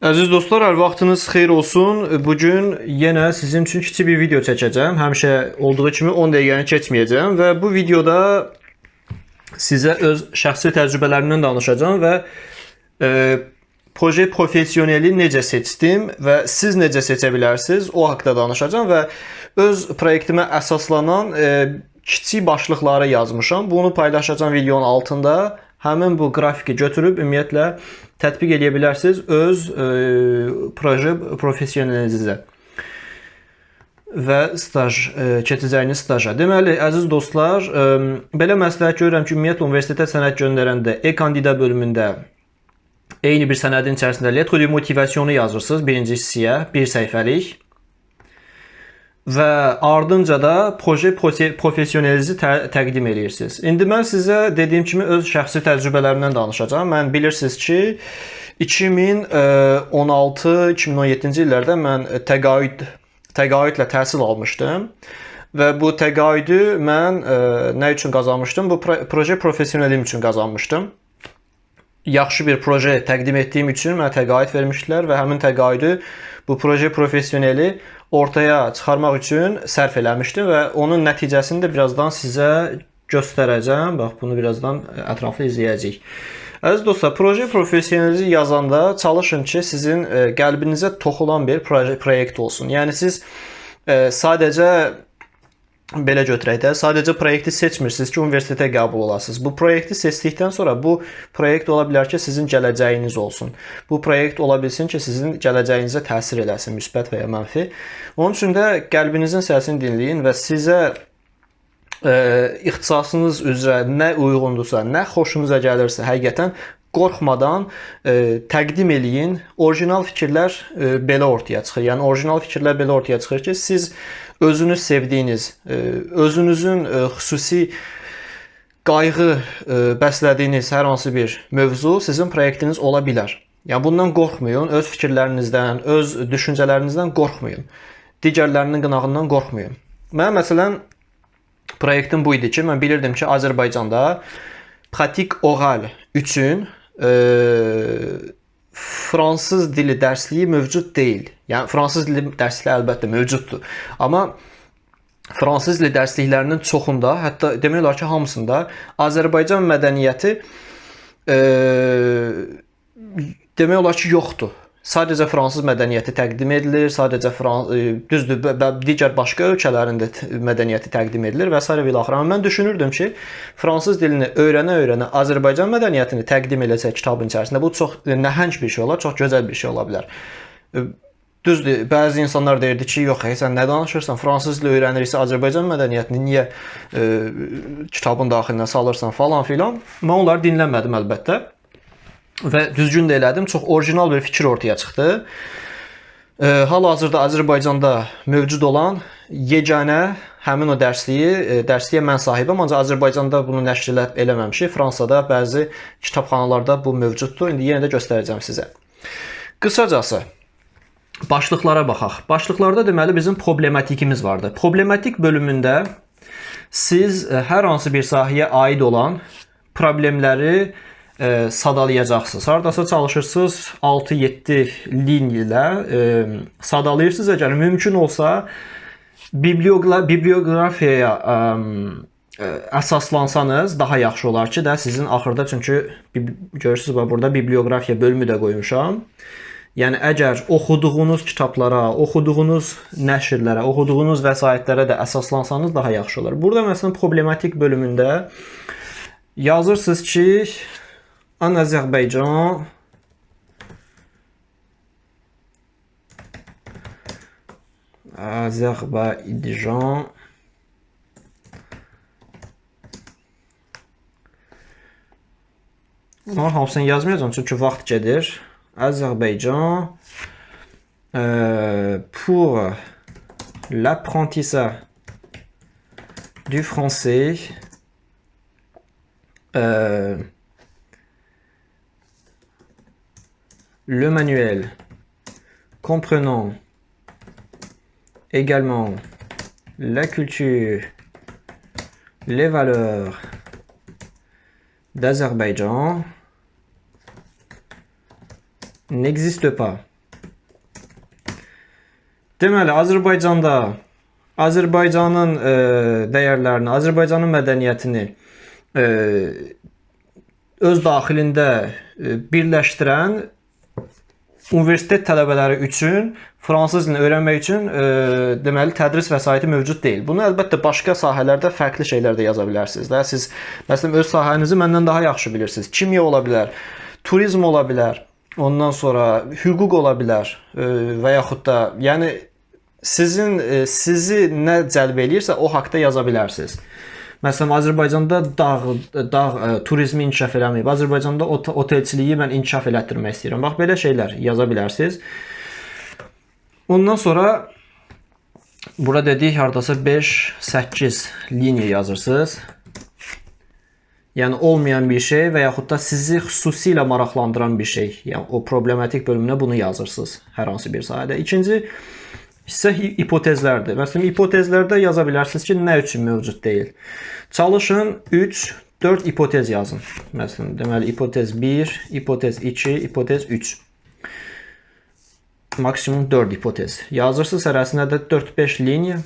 Əziz dostlar, hər vaxtınız xeyir olsun. Bu gün yenə sizin üçün kiçik bir video çəkəcəm. Həmişə olduğu kimi 10 dəqiqəni keçməyəcəm və bu videoda sizə öz şəxsi təcrübələrimdən danışacağam və e, proje professioneli necə seçdim və siz necə seçə bilərsiniz, o haqqda danışacağam və öz proyektimə əsaslanan e, kiçik başlıqları yazmışam. Bunu paylaşacağam videonun altında. Həmin bu qrafiki götürüb ümumiyyətlə tətbiq edə bilərsiniz öz e, proje professionelinizə və staj e, keçəcəyiniz staja. Deməli, əziz dostlar, e, belə məsləhət görürəm ki, ümumiyyətlə universitetə sənəd göndərəndə e-kandida bölümündə eyni bir sənədin içərisində lettre de motivasyonu yazırsınız birinci hissəyə, bir səhifəlik və ardınca da proje professionalinizi tə təqdim edirsiniz. İndi mən sizə dediyim kimi öz şəxsi təcrübələrimdən danışacağam. Mən bilirsiniz ki, 2016-2017-ci illərdə mən təqaüd təqaüdlə təhsil almışdım. Və bu təqaüdü mən ə, nə üçün qazanmışdım? Bu proje professionelim üçün qazanmışdım. Yaxşı bir proje təqdim etdiyim üçün mənə təqaüd vermişdilər və həmin təqaüdü bu proje professioneli ortaya çıxarmaq üçün sərf eləmişdim və onun nəticəsini də birazdan sizə göstərəcəm. Bax bunu birazdan ətraflı izləyəcəyik. Əziz dostlar, proje professionalizi yazanda çalışın ki, sizin e, qəlbinizə toxulan bir proje proyekt olsun. Yəni siz e, sadəcə belə götürək də, sadəcə proyekti seçmirsiniz ki, universitetə qəbul olasınız. Bu proyekti seçdikdən sonra bu proyekt ola bilər ki, sizin gələcəyiniz olsun. Bu proyekt ola bilsin ki, sizin gələcəyinizə təsir eləsin, müsbət və ya mənfi. Onun üçün də qəlbinizin səsini dinləyin və sizə ə, ixtisasınız üzrə nə uyğundursa, nə xoşunuza gəlirsə, həqiqətən qorxmadan ə, təqdim eləyin. Orijinal fikirlər ə, belə ortaya çıxır. Yəni orijinal fikirlər belə ortaya çıxır ki, siz özünüz sevdiyiniz, ə, özünüzün ə, xüsusi qayğı ə, bəslədiyiniz hər hansı bir mövzu sizin proyektiniz ola bilər. Yəni bundan qorxmayın, öz fikirlərinizdən, öz düşüncələrinizdən qorxmayın. Digərlərinin qınağından qorxmayın. Mən məsələn proyektim bu idi ki, mən bilirdim ki, Azərbaycanda pratik oral üçün e, fransız dili dərsliyi mövcud deyil. Yəni fransız dili dərsliyi əlbəttə mövcuddur. Amma fransız dili dərsliklərinin çoxunda, hətta demək olar ki, hamısında Azərbaycan mədəniyyəti e, demək olar ki, yoxdur. Sadəcə fransız mədəniyyəti təqdim edilir, sadəcə Frans düzdür, digər başqa ölkələrin də mədəniyyəti təqdim edilir və s. və ilaxır. Amma mən düşünürdüm ki, fransız dilini öyrənə-öyrənə Azərbaycan mədəniyyətini təqdim eləsə kitabın içərisində bu çox nəhəng bir şey olar, çox gözəl bir şey ola bilər. Düzdür, bəzi insanlar deyirdi ki, yox, hey, sən nə danışırsan? Fransız dili öyrənirsə Azərbaycan mədəniyyətini niyə e, kitabın daxilinə salırsan falan filan. Mən onları dinləmədim əlbəttə və düzgün də elədim. Çox orijinal bir fikir ortaya çıxdı. E, Hal-hazırda Azərbaycanda mövcud olan yeganə həmin o dərsliyi, e, dərsliyə mən sahibəm, ancaq Azərbaycanda bunu nəşr eləməmişik. Fransada bəzi kitabxanalarda bu mövcuddur. İndi yenə də göstərəcəm sizə. Qısacası başlıqlara baxaq. Başlıqlarda deməli bizim problematikimiz vardı. Problematik bölümündə siz hər hansı bir sahəyə aid olan problemləri e, sadalayacaqsınız. Hardasa çalışırsınız 6-7 liniya ilə e, sadalayırsınız. Əgər mümkün olsa biblioqra biblioqrafiyaya ə, ə, əsaslansanız daha yaxşı olar ki, də sizin axırda çünki görürsüz bax burada biblioqrafiya bölümü də qoymuşam. Yəni əgər oxuduğunuz kitablara, oxuduğunuz nəşrlərə, oxuduğunuz vəsaitlərə də əsaslansanız daha yaxşı olar. Burada məsələn problematik bölümündə yazırsınız ki, en Azerbaïdjan, Azerbaïdjan, hamısını çünki vaxt gedir. Azerbaïdjan. Euh, pour l'apprentissage du français euh, le manuel comprenant également la culture, les valeurs d'Azerbaïdjan N'existe pas. Deməli, Azərbaycanda Azərbaycanın e, dəyərlərini, Azərbaycanın mədəniyyətini e, öz daxilində e, birləşdirən universitet tələbələri üçün fransız dilini öyrənmək üçün e, deməli tədris vəsaiti mövcud deyil. Bunu əlbəttə başqa sahələrdə fərqli şeylər də yaza bilərsiniz də. Siz məsələn öz sahənizi məndən daha yaxşı bilirsiniz. Kimya ola bilər, turizm ola bilər, ondan sonra hüquq ola bilər e, və yaxud da yəni sizin e, sizi nə cəlb eləyirsə o haqqda yaza bilərsiniz. Məsələn, Azərbaycanda dağ dağ ə, e, turizmi inkişaf eləməyib. Azərbaycanda ot otelçiliyi mən inkişaf elətdirmək istəyirəm. Bax belə şeylər yaza bilərsiniz. Ondan sonra bura dedik hardasa 5-8 liniya yazırsınız. Yəni olmayan bir şey və yaxud da sizi xüsusilə maraqlandıran bir şey. Yəni o problematik bölümünə bunu yazırsınız hər hansı bir sahədə. İkinci hissə hipotezlərdir. Məsələn, hipotezlərdə yaza bilərsiniz ki, nə üçün mövcud deyil. Çalışın 3, 4 hipotez yazın. Məsələn, deməli hipotez 1, hipotez 2, hipotez 3. Maksimum 4 hipotez. Yazırsınız hərəsinə də 4-5 liniya.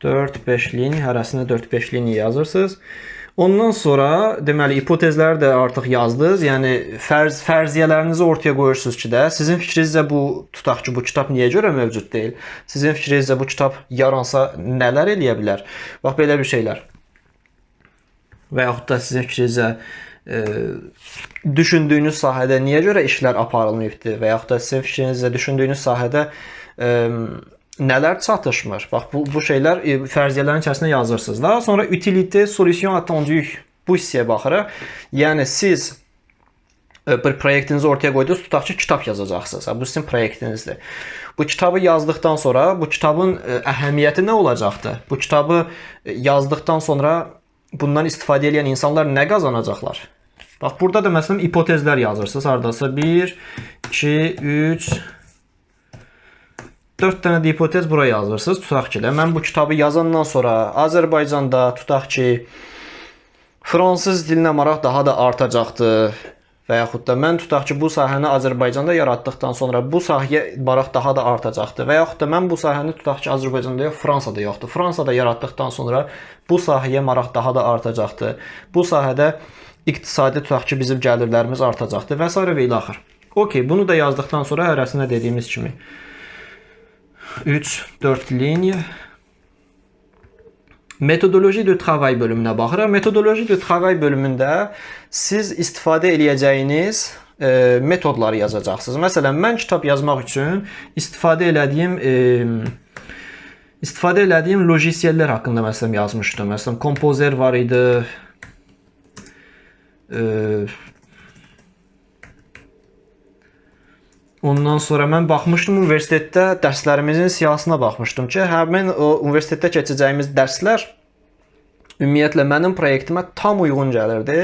Dörd, beş liniya, hərəsinə 4-5 liniya yazırsınız. Ondan sonra deməli hipotezləri də artıq yazdınız. Yəni fərz fərziyyələrinizi ortaya qoyursunuz ki də sizin fikrinizcə bu tutaq ki, bu kitab niyə görə mövcud deyil? Sizin fikrinizcə bu kitab yaransa nələr eləyə bilər? Bax belə bir şeylər. Və yaxud da sizin fikrinizcə e, düşündüyünüz sahədə niyə görə işlər aparılmayıbdı və yaxud da sizin fikrinizcə düşündüyünüz sahədə e, nələr çatışmır? Bax bu bu şeylər e, fərziyyələrin içərisinə yazırsınız. Daha sonra utilité, solution attendue bu hissəyə baxırıq. Yəni siz e, bir proyektinizi ortaya qoydunuz, tutaq ki, kitab yazacaqsınız. Bu sizin proyektinizdir. Bu kitabı yazdıqdan sonra bu kitabın e, əhəmiyyəti nə olacaqdı? Bu kitabı yazdıqdan sonra bundan istifadə edən insanlar nə qazanacaqlar? Bax burada da məsələn hipotezlər yazırsınız. Hardasa 1 2 3 4 dənə də hipotez bura yazırsınız. Tutaq ki, mən bu kitabı yazandan sonra Azərbaycanda tutaq ki, fransız dilinə maraq daha da artacaqdı və yaxud da mən tutaq ki, bu sahəni Azərbaycanda yaratdıqdan sonra bu sahəyə maraq daha da artacaqdı və yaxud da mən bu sahəni tutaq ki, Azərbaycanda yox, Fransada yoxdur. Fransada yaratdıqdan sonra bu sahəyə maraq daha da artacaqdı. Bu sahədə iqtisadi tutaq ki, bizim gəlirlərimiz artacaqdı və s. və ilə axır. Okay, bunu da yazdıqdan sonra hərəsinə dediyimiz kimi 3, 4 liniya. Metodoloji de travay bölümünə baxırıq. Metodoloji de travay bölümündə siz istifadə eləyəcəyiniz e, metodları yazacaqsınız. Məsələn, mən kitab yazmaq üçün istifadə elədiyim e, istifadə elədiyim lojisiyellər haqqında məsələn yazmışdım. Məsələn, kompozer var idi. E, Ondan sonra mən baxmışdım universitetdə dərslərimizin siyahısına baxmışdım ki, həmin o universitetdə keçəcəyimiz dərslər ümumiyyətlə mənim proyektimə tam uyğun gəlirdi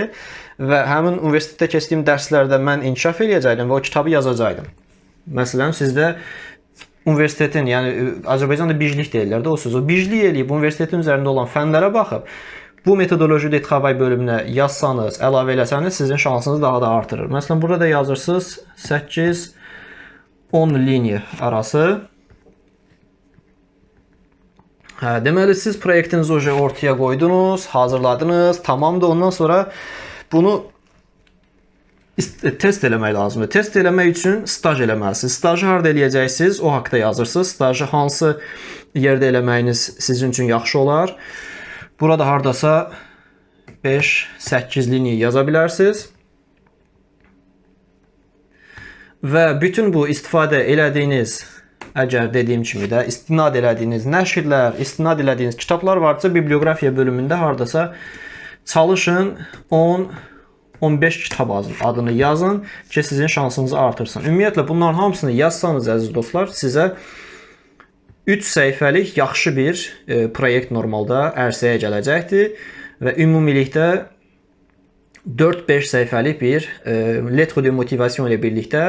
və həmin universitetdə keçdiyim dərslərdə mən inkişaf eləyəcəydim və o kitabı yazacaqdım. Məsələn, sizdə universitetin, yəni Azərbaycanda biclik deyirlər də o söz. O biclik eləyib universitetin üzərində olan fənlərə baxıb bu metodoloji de travay bölümünə yazsanız, əlavə eləsəniz sizin şansınız daha da artırır. Məsələn, burada da yazırsınız 8 10 liniya arası. Hə, deməli siz proyektinizi oje ortaya qoydunuz, hazırladınız, tamamdır. Ondan sonra bunu test eləmək lazımdır. Test eləmək üçün staj eləməlisiniz. Stajı harda eləyəcəksiniz? O haqqda yazırsınız. Stajı hansı yerdə eləməyiniz sizin üçün yaxşı olar? Burada hardasa 5-8 liniya yaza bilərsiniz. Və bütün bu istifadə elədiyiniz əgər dediyim kimi də istinad elədiyiniz nəşrlər, istinad elədiyiniz kitablar varsa biblioqrafiya bölümündə hardasa çalışın 10 15 kitab adını yazın ki, sizin şansınızı artırsın. Ümumiyyətlə bunların hamısını yazsanız əziz dostlar, sizə 3 səhifəlik yaxşı bir e, proyekt normalda ərsəyə gələcəkdir və ümumilikdə 4-5 səhifəlik bir e, lettre de motivasyon ilə birlikdə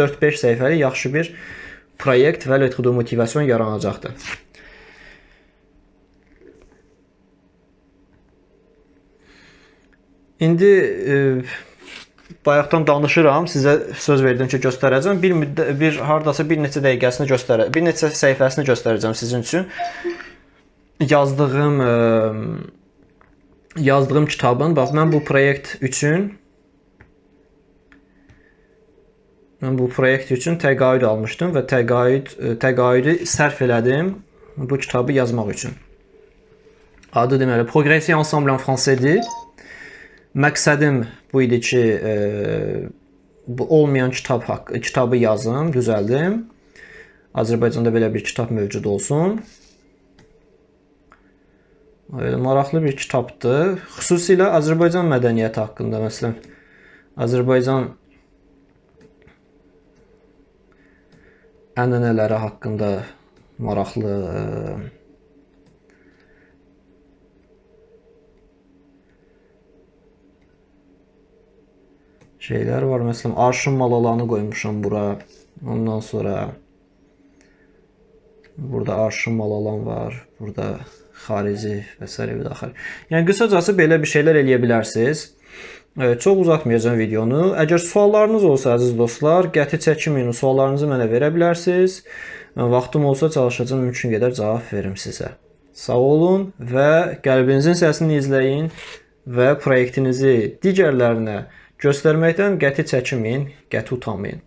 4-5 səhifəlik yaxşı bir proyekt və lettre de motivasyon yaranacaqdır. İndi e, bayaqdan danışıram, sizə söz verdim ki, göstərəcəm. Bir bir hardasa bir neçə dəqiqəsini göstərə, bir neçə səhifəsini göstərəcəm sizin üçün. Yazdığım e, yazdığım kitabın, bax mən bu proyekt üçün mən bu proyekt üçün təqaüd almışdım və təqaüd e, təqaüdü sərf elədim bu kitabı yazmaq üçün. Adı deməli Progresser ensemble en français'dir. Məqsədim bu idi ki, e, bu olmayan kitab haqqı kitabı yazım, düzəldim. Azərbaycanda belə bir kitab mövcud olsun. Elə maraqlı bir kitabdır. Xüsusilə Azərbaycan mədəniyyəti haqqında, məsələn, Azərbaycan ənənələri haqqında maraqlı e, şeylər var. Məsələn, Arşın Malalanı qoymuşam bura. Ondan sonra burada Arşın Malalan var. Burada xarici və s. və daxil. Yəni qısacası belə bir şeylər eləyə bilərsiniz. Evet, çox uzatmayacağam videonu. Əgər suallarınız olsa əziz dostlar, qəti çəkinməyin, suallarınızı mənə verə bilərsiniz. Mən vaxtım olsa çalışacağam mümkün qədər cavab verim sizə. Sağ olun və qəlbinizin səsini izləyin və proyektinizi digərlərinə göstərməkdən qəti çəkinməyin, qəti utanmayın.